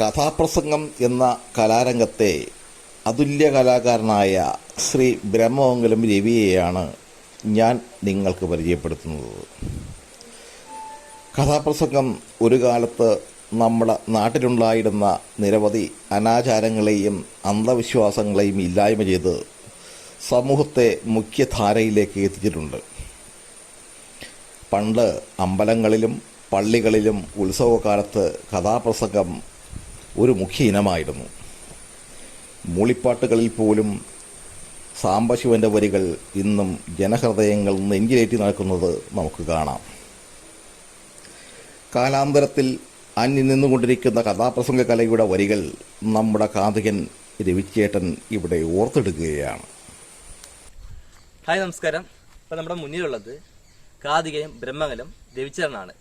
കഥാപ്രസംഗം എന്ന കലാരംഗത്തെ അതുല്യ കലാകാരനായ ശ്രീ ബ്രഹ്മമംഗലം രവിയെയാണ് ഞാൻ നിങ്ങൾക്ക് പരിചയപ്പെടുത്തുന്നത്. കഥാപ്രസംഗം ഒരു കാലത്ത് നമ്മുടെ നാട്ടിലുണ്ടായിരുന്ന നിരവധി അനാചാരങ്ങളെയും അന്ധവിശ്വാസങ്ങളെയും ഇല്ലായ്മ ചെയ്ത് സമൂഹത്തെ മുഖ്യധാരയിലേക്ക് എത്തിച്ചിട്ടുണ്ട്. പണ്ട് അമ്പലങ്ങളിലും പള്ളികളിലും ഉത്സവകാലത്ത് കഥാപ്രസംഗം ഒരു മുഖ്യ ഇനമായിരുന്നു. മൂളിപ്പാട്ടുകളിൽ പോലും സാംബശിവന്റെ വരികൾ ഇന്നും ജനഹൃദയങ്ങൾ നെഞ്ചിലേറ്റി നടക്കുന്നത് നമുക്ക് കാണാം. കാലാന്തരത്തിൽ അന്യം നിന്നുകൊണ്ടിരിക്കുന്ന കഥാപ്രസംഗ കലയുടെ വരികൾ നമ്മുടെ കാതികൻ രവിച്ചേട്ടൻ ഇവിടെ ഓർത്തെടുക്കുകയാണ്. ഹായ് നമസ്കാരം. ഇപ്പം നമ്മുടെ മുന്നിലുള്ളത് കാതികയും ബ്രഹ്മകലം രവിചേട്ടനാണ്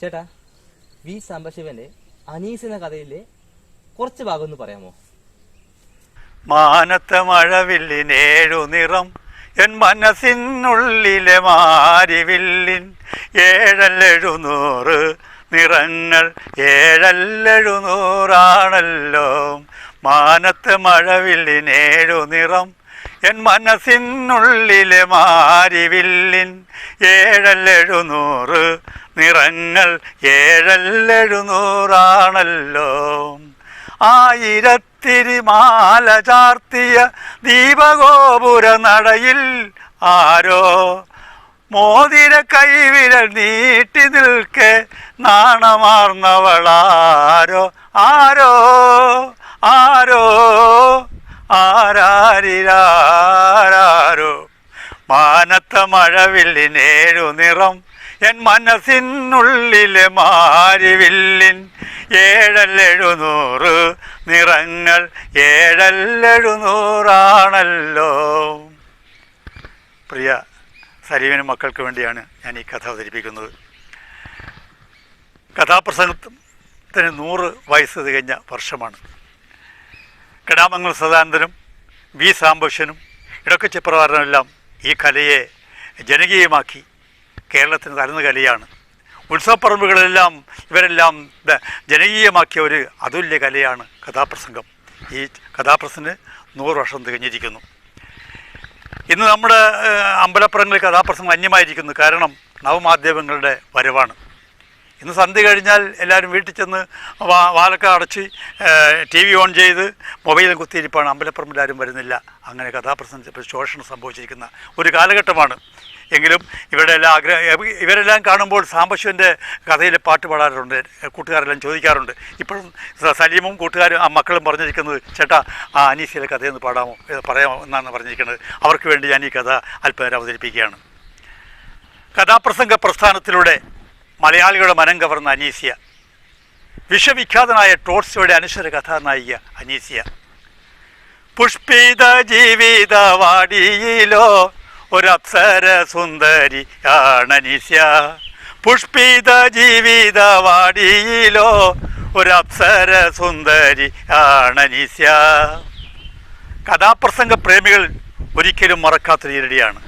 ചേട്ടാ വി സാംബശിവന്റെ അനീസ് എന്ന കഥയിലെ കുറച്ച് ഭാഗം ഒന്ന് പറയാമോ? മാനത്തെ മഴവില്ലിനേഴു നിറം എൻ മനസ്സിനുള്ളിലെ മാരിവില്ലിൻ ഏഴല്ലെഴുന്നൂറ് നിറങ്ങൾ ഏഴല്ലെഴുന്നൂറാണല്ലോ. മാനത്ത് മഴവില്ലിനേഴു നിറം എൻ മനസ്സിനുള്ളിലെ മാരിവില്ലിൻ ഏഴല്ലെഴുന്നൂറ് നിറങ്ങൾ ഏഴല്ലെഴുന്നൂറാണല്ലോ. ആയിരത്തിരിമാല ചാർത്തിയ ദീപഗോപുര നടയിൽ ആരോ മോതിര കൈവിരൽ നീട്ടി നിൽക്കെ നാണമാർന്നവളാരോ? ആരോ? ആരോ? ആരാരിരാരോ മാനത്ത മഴവില്ലിനേഴു നിറം എൻ മനസ്സിനുള്ളിലെ മാരിവില്ലിൻ ഏഴല്ലെഴുന്നൂറ് നിറങ്ങൾ ഏഴല്ലെഴുന്നൂറാണല്ലോ പ്രിയ സരീവിന് മക്കൾക്ക് വേണ്ടിയാണ് ഞാൻ ഈ കഥ അവതരിപ്പിക്കുന്നത്. കഥാപ്രസംഗത്തിന് നൂറ് വയസ്സ് തികഞ്ഞ വർഷമാണ്. കടാമംഗൽ സദാനന്ദനും വി സാംബശനും ഇടക്കച്ചപ്രവാരനുമെല്ലാം ഈ കലയെ ജനകീയമാക്കി കേരളത്തിന് തരുന്ന കലയാണ്. ഉത്സവപ്പറമ്പുകളെല്ലാം ഇവരെല്ലാം ജനകീയമാക്കിയ ഒരു അതുല്യ കലയാണ് കഥാപ്രസംഗം. ഈ കഥാപ്രസംഗം നൂറ് വർഷം തികഞ്ഞിരിക്കുന്നു ഇന്ന് നമ്മുടെ അമ്പലപ്പുറങ്ങളിൽ കഥാപ്രസംഗം അന്യമായിരിക്കുന്നു. കാരണം നവമാധ്യമങ്ങളുടെ വരവാണ്. ഇന്ന് സന്ധ്യ കഴിഞ്ഞാൽ എല്ലാവരും വീട്ടിൽ ചെന്ന് വാലൊക്കെ അടച്ച് ടി വി ഓൺ ചെയ്ത് മൊബൈലും കുത്തിയിരിപ്പാണ്. അമ്പലപ്പുറമിൽ ആരും വരുന്നില്ല. അങ്ങനെ കഥാപ്രസംഗം ശോഷണം സംഭവിച്ചിരിക്കുന്ന ഒരു കാലഘട്ടമാണ്. എങ്കിലും ഇവരുടെ എല്ലാം ആഗ്രഹ ഇവരെല്ലാം കാണുമ്പോൾ സാംബശിവന്റെ കഥയിലെ പാട്ട് പാടാറുണ്ട്. കൂട്ടുകാരെല്ലാം ചോദിക്കാറുണ്ട്. ഇപ്പോഴും സലീമും കൂട്ടുകാരും ആ മക്കളും പറഞ്ഞിരിക്കുന്നത് ചേട്ടാ ആ അനീസിയിലെ കഥയൊന്ന് പാടാമോ? പറയാമോ? എന്നാണ് പറഞ്ഞിരിക്കുന്നത്. അവർക്ക് വേണ്ടി ഞാൻ ഈ കഥ അല്പനേരം അവതരിപ്പിക്കുകയാണ്. കഥാപ്രസംഗ പ്രസ്ഥാനത്തിലൂടെ മലയാളികളുടെ മനം കവർന്ന അനീസിയ. വിശ്വവിഖ്യാതനായ ടോർസിയുടെ അനുശ്വര കഥാനായിക അനീസിയ. പുഷ്പിത ജീവിത വാടിയിലോ ഒരപ്സര സുന്ദരിയാണനീസ്യ. പുഷ്പിത ജീവിത വാടിയിലോ ഒരപ്സര സുന്ദരിയാണനീസ്യ. കഥാപ്രസംഗ പ്രേമികൾ ഒരിക്കലും മറക്കാത്ത ഈരടിയാണ്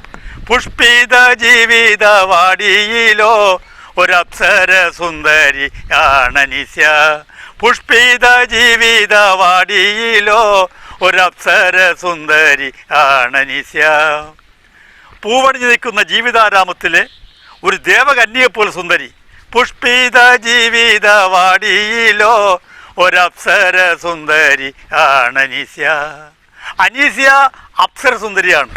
പുഷ്പിത ജീവിത വാടിയിലോ ഒരപ്സര സുന്ദരി ആണനിസ്യ പുഷ്പിത ജീവിത വാടിയിലോ ഒരപ്സര സുന്ദരി ആണനിസ്യ പൂവണിഞ്ഞു നിൽക്കുന്ന ജീവിതാരാമത്തിലെ ഒരു ദേവകന്യയെപ്പോലെ സുന്ദരി. പുഷ്പിത ജീവിത വാടിയിലോ ഒരപ്സര സുന്ദരി ആണ് അനീസ്യ അനീസ്യ അപ്സര സുന്ദരിയാണ്.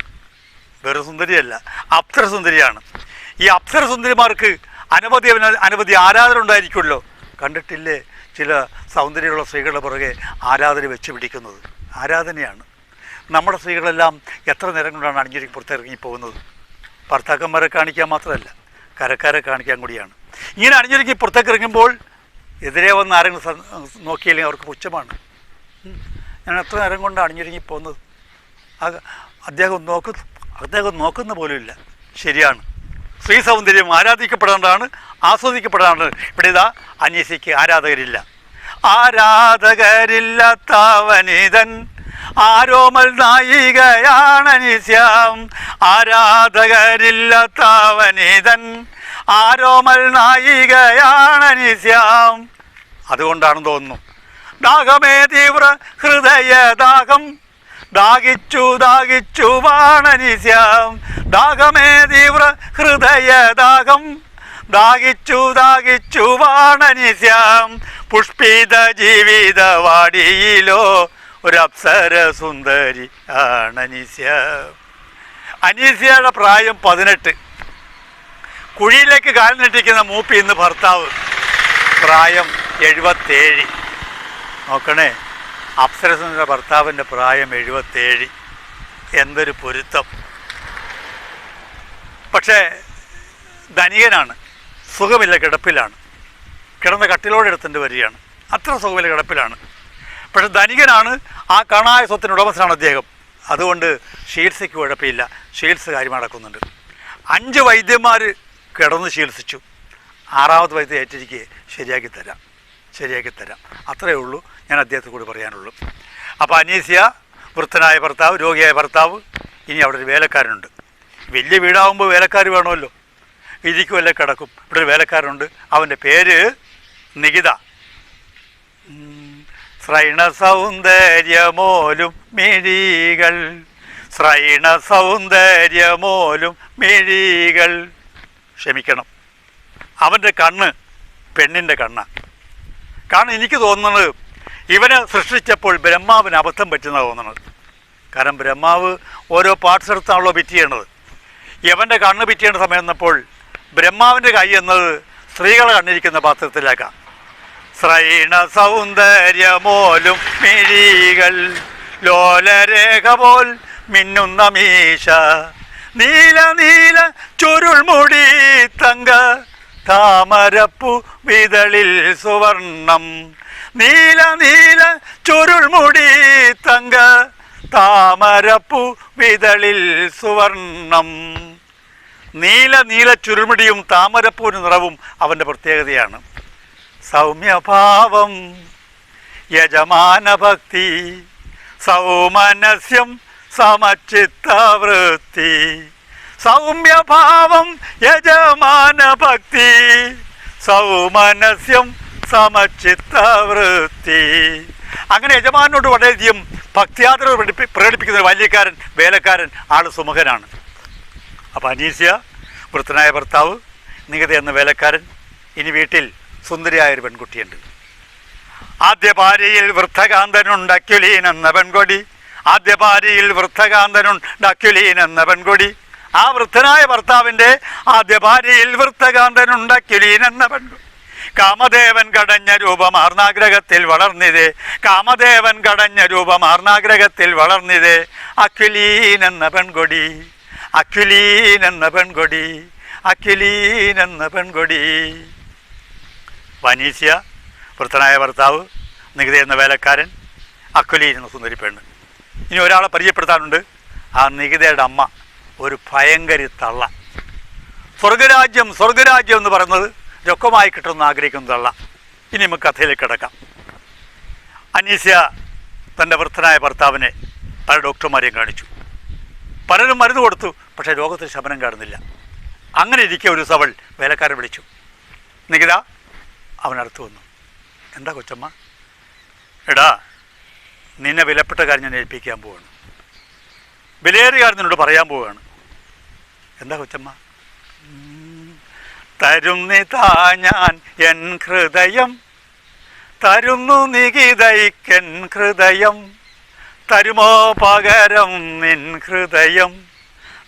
വെറു സുന്ദരിയല്ല അപ്സര സുന്ദരിയാണ്. ഈ അപ്സര സുന്ദരിമാർക്ക് അനവധി അന- അനവധി ആരാധന ഉണ്ടായിരിക്കുമല്ലോ. കണ്ടിട്ടില്ലേ? ചില സൗന്ദര്യമുള്ള സ്ത്രീകളുടെ പുറകെ ആരാധന വെച്ച് പിടിക്കുന്നത്. ആരാധനയാണ്. നമ്മുടെ സ്ത്രീകളെല്ലാം എത്ര നേരം കൊണ്ടാണ് അണിഞ്ഞിരിക്കും പുറത്തിറങ്ങി പോകുന്നത്? ഭർത്താക്കന്മാരെ കാണിക്കാൻ മാത്രമല്ല കരക്കാരെ കാണിക്കാൻ കൂടിയാണ്. ഇങ്ങനെ അണിഞ്ഞിരിക്കും പുറത്തേക്ക് ഇറങ്ങുമ്പോൾ എതിരെ വന്ന് ആരെങ്കിലും നോക്കിയില്ലെങ്കിൽ അവർക്ക് പുച്ഛമാണ്. ഞാൻ എത്ര നേരം കൊണ്ട് അണിഞ്ഞൊരുങ്ങി പോകുന്നത്? അദ്ദേഹം നോക്കുന്നു അദ്ദേഹം നോക്കുന്ന പോലുമില്ല ശരിയാണ്. സ്ത്രീ സൗന്ദര്യം ആരാധിക്കപ്പെടേണ്ടതാണ് ആസ്വദിക്കപ്പെടേണ്ടതാണ്. ഇവിടെ ഇതാ അന്യസിക്ക് ആരാധകരില്ല. ആരാധകരില്ലാത്തവനിതൻ ആരോമൽ നായികയാണനിശ്യാം ആരാധകരില്ലാത്തവനിതൻ. ആരോമൽ നായികയാണനിശ്യാം അതുകൊണ്ടാണ് അതുകൊണ്ടാണെന്ന് തോന്നുന്നു. ദാഹമേ തീവ്ര ഹൃദയ ദാഹം. ദാഹിച്ചു ദാഹിച്ചു വാണനിശ്യാം ദാഹമേ തീവ്ര ഹൃദയ ദാഹം. ദാഹിച്ചു ദാഹിച്ചു വാണനിശ്യാം പുഷ്പിത ജീവിത വാടിയിലോ ഒരു അപ്സര സുന്ദരി അനീസ്യ അനീസ്യയുടെ പ്രായം പതിനെട്ട്. കുഴിയിലേക്ക് കാൽ നെട്ടിക്കുന്ന മൂപ്പി ഇന്ന് ഭർത്താവ്. പ്രായം എഴുപത്തേഴ്. നോക്കണേ അപ്സരസുന്ദര ഭർത്താവിന്റെ പ്രായം എഴുപത്തേഴ്. എന്തൊരു പൊരുത്തം. പക്ഷേ ധനികനാണ്. സുഖമില്ല കിടപ്പിലാണ്. കിടന്ന കട്ടിലോടെ എടുത്തിട്ട് വരികയാണ്. അത്ര സുഖമില്ല കിടപ്പിലാണ്. പക്ഷെ ധനികനാണ് ആ കാണായ സ്വത്തിന് ഉടമസ്ഥനാണ് അദ്ദേഹം. അതുകൊണ്ട് ചികിത്സയ്ക്ക് കുഴപ്പമില്ല. ചികിത്സ കാര്യം നടക്കുന്നുണ്ട്. അഞ്ച് വൈദ്യന്മാർ കിടന്ന് ചികിത്സിച്ചു ആറാമത് വൈദ്യം ഏറ്റിരിക്കുകയെ ശരിയാക്കി തരാം. ശരിയാക്കി തരാം. അത്രയേ ഉള്ളൂ. ഞാൻ അദ്ദേഹത്തെ കൂടി പറയാനുള്ളൂ. അപ്പോൾ അനീസിയ വൃത്തനായ ഭർത്താവ് രോഗിയായ ഭർത്താവ് ഇനി അവിടെ ഒരു വേലക്കാരനുണ്ട്. വലിയ വീടാകുമ്പോൾ വേലക്കാർ വേണമല്ലോ. ഇരിക്കുമല്ലേ കിടക്കും. ഇവിടെ ഒരു വേലക്കാരനുണ്ട്. അവന്റെ പേര് നികിത. ശ്രൈണ സൗന്ദര്യമോലും മിഴികൾ. ശ്രൈണ സൗന്ദര്യമോലും മിഴികൾ. ക്ഷമിക്കണം. അവന്റെ കണ്ണ് പെണ്ണിന്റെ കണ്ണ്. കാരണം എനിക്ക് തോന്നുന്നത് ഇവനെ സൃഷ്ടിച്ചപ്പോൾ ബ്രഹ്മാവിന് അബദ്ധം പറ്റുന്ന തോന്നുന്നത്. കാരണം ബ്രഹ്മാവ് ഓരോ പാർട്സ് എടുത്താണല്ലോ ബിറ്റ് ചെയ്യണത്. യവന്റെ കണ്ണ് ബിറ്റ് സമയം എന്നപ്പോൾ ബ്രഹ്മാവിന്റെ കൈ എന്നത് സ്ത്രീകളെ കണ്ണിരിക്കുന്ന പാത്രത്തിലേക്കാണ് ശ്രൈണ സൗന്ദര്യമോലും മിഴികൾ. ലോലരേഖ പോൽ മിന്നുന്ന മീശ. നീല നീല ചുരുൾമുടി തങ്ക. താമരപ്പു വിതളിൽ സുവർണം. നീല നീല ചുരുൾമുടി തങ്ക. താമരപ്പു വിതളിൽ സുവർണം. നീല നീല ചുരുൾമുടിയും താമരപ്പൂവിന് നിറവും അവന്റെ പ്രത്യേകതയാണ്. സൗമ്യഭാവം യജമാനഭക്തി സൗമനസ്യം സമചിത്തവൃത്തി. സൗമ്യഭാവം യജമാനഭക്തി സൗമനസ്യം സമചിത്തവൃത്തി. അങ്ങനെ യജമാനോട് വളരെയധികം ഭക്തിയാത്ര പ്രകടിപ്പിക്കുന്ന ബാല്യക്കാരൻ വേലക്കാരൻ ആൾ സുമുഖനാണ് അപ്പോൾ അനീസ്യ വൃത്തനായ ഭർത്താവ് നികത എന്ന വേലക്കാരൻ ഇനി വീട്ടിൽ സുന്ദരിയായ ഒരു പെൺകുട്ടിയുണ്ട്. ആദ്യ ഭാര്യയിൽ വൃദ്ധകാന്തനുണ്ട് അക്യുലീൻ എന്ന പെൺകൊടി. ആദ്യ ഭാര്യയിൽ വൃദ്ധകാന്തനുണ്ട് അക്യുലീൻ എന്ന പെൺകൊടി. ആ വൃദ്ധനായ ഭർത്താവിന്റെ ആദ്യ ഭാര്യയിൽ വൃദ്ധകാന്തനുണ്ട് അക്യുലീൻ എന്ന പെൺകൊടി. കാമദേവൻ കടഞ്ഞ രൂപമാർന്നാഗ്രഹത്തിൽ വളർന്നിതേ. കാമദേവൻ കടഞ്ഞ രൂപമാർന്നാഗ്രഹത്തിൽ വളർന്നിതേ. അക്യുലീൻ എന്ന പെൺകൊടി. അക്യുലീൻ എന്ന പെൺകൊടി. അക്യുലീൻ എന്ന പെൺകൊടി. വനീസ്യ വൃത്തനായ ഭർത്താവ് നികുതി എന്ന വേലക്കാരൻ അക്കുലി എന്ന സുന്ദരി പെണ്ണ്. ഇനി ഒരാളെ പരിചയപ്പെടുത്താനുണ്ട്. ആ നികിതയുടെ അമ്മ ഒരു ഭയങ്കര തള്ള. സ്വർഗരാജ്യം സ്വർഗരാജ്യം എന്ന് പറയുന്നത് രൊക്കമായി കിട്ടുമെന്ന് ആഗ്രഹിക്കുന്ന തള്ള. ഇനി നമുക്ക് കഥയിലേക്ക് കിടക്കാം. അനീസ്യ തന്റെ വൃദ്ധനായ ഭർത്താവിനെ പല ഡോക്ടർമാരെയും കാണിച്ചു. പലരും മരുന്ന് കൊടുത്തു പക്ഷേ രോഗത്തിന് ശമനം കാണുന്നില്ല. അങ്ങനെ ഇരിക്കെ ഒരു സവൾ വേലക്കാരെ വേലക്കാരൻ വിളിച്ചു. നികിത അവനടുത്ത് വന്നു. എന്താ കൊച്ചമ്മ? എടാ നിന്നെ വിലപ്പെട്ട കാര്യം ഞാൻ ഏൽപ്പിക്കാൻ പോവാണ്. വിലയേറിയ കാര്യം നിന്നോട് പറയാൻ പോവുകയാണ് എന്താ കൊച്ചമ്മ? തരുന്നി തരുന്നിതാ ഞാൻ എൻ ഹൃദയം. തരുന്നു നികിതയ്ക്കൻ ഹൃദയം. തരുമോ പകരം നിൻ ഹൃദയം.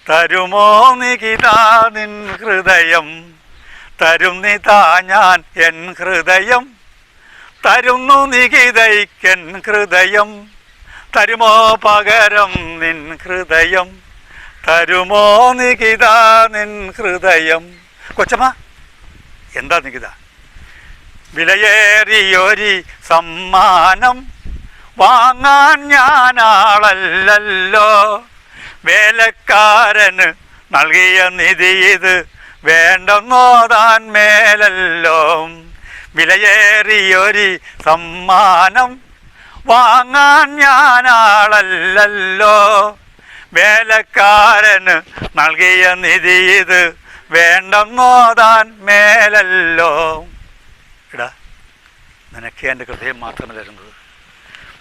തരുമോ നികിതാ നിൻ ഹൃദയം. തരുന്നിതാ ഞാൻ എൻ ഹൃദയം. തരുന്നു നികിതയ്ക്കൻ ഹൃദയം. തരുമോ പകരം നിൻ ഹൃദയം? തരുമോ നികിത നിൻ ഹൃദയം? കൊച്ചമ്മ എന്താ നികിത? വിലയേറിയൊരി സമ്മാനം വാങ്ങാൻ ഞാനാളല്ലല്ലോ. വേലക്കാരന് നൽകിയ നിധി ഇത് വേണ്ടെന്നോതാൻ മേലല്ലോ വിലയേറിയൊരു സമ്മാനം വാങ്ങാൻ ഞാനാളല്ലോ വേലക്കാരന് നൽകിയ നിധി ഇത് വേണ്ടെന്നോതാൻ മേലല്ലോ. ഇടാ നിനക്ക് എന്റെ ഹൃദയം മാത്രമേ തരുന്നത്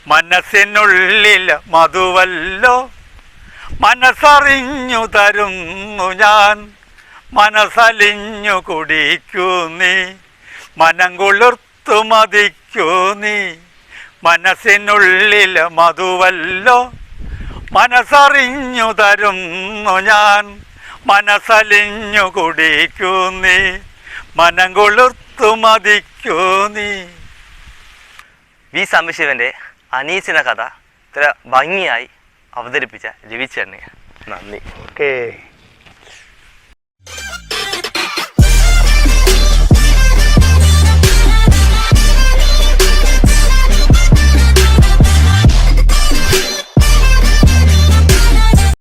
മനസ്സിനുള്ളിൽ മധുവല്ലോ. മനസ്സറിഞ്ഞു തരുന്നു ഞാൻ. മനസ്സലിഞ്ഞു കുടിക്കൂ നീ. മനം കുളിർത്തു മതിക്കൂ നീ. മനസ്സിനുള്ളിൽ മധുവല്ലോ. മനസ്സറിഞ്ഞു തരുന്നു ഞാൻ. മനസ്സലിഞ്ഞു കുടിക്കൂ നീ. മനം കൊളുർത്തു മതിക്കൂ നീ. വി സാംബശിവന്റെ അനീസിന കഥ ഇത്ര ഭംഗിയായി അവതരിപ്പിച്ച രവിച്ചേട്ടനെ നന്ദി. ഓക്കേ.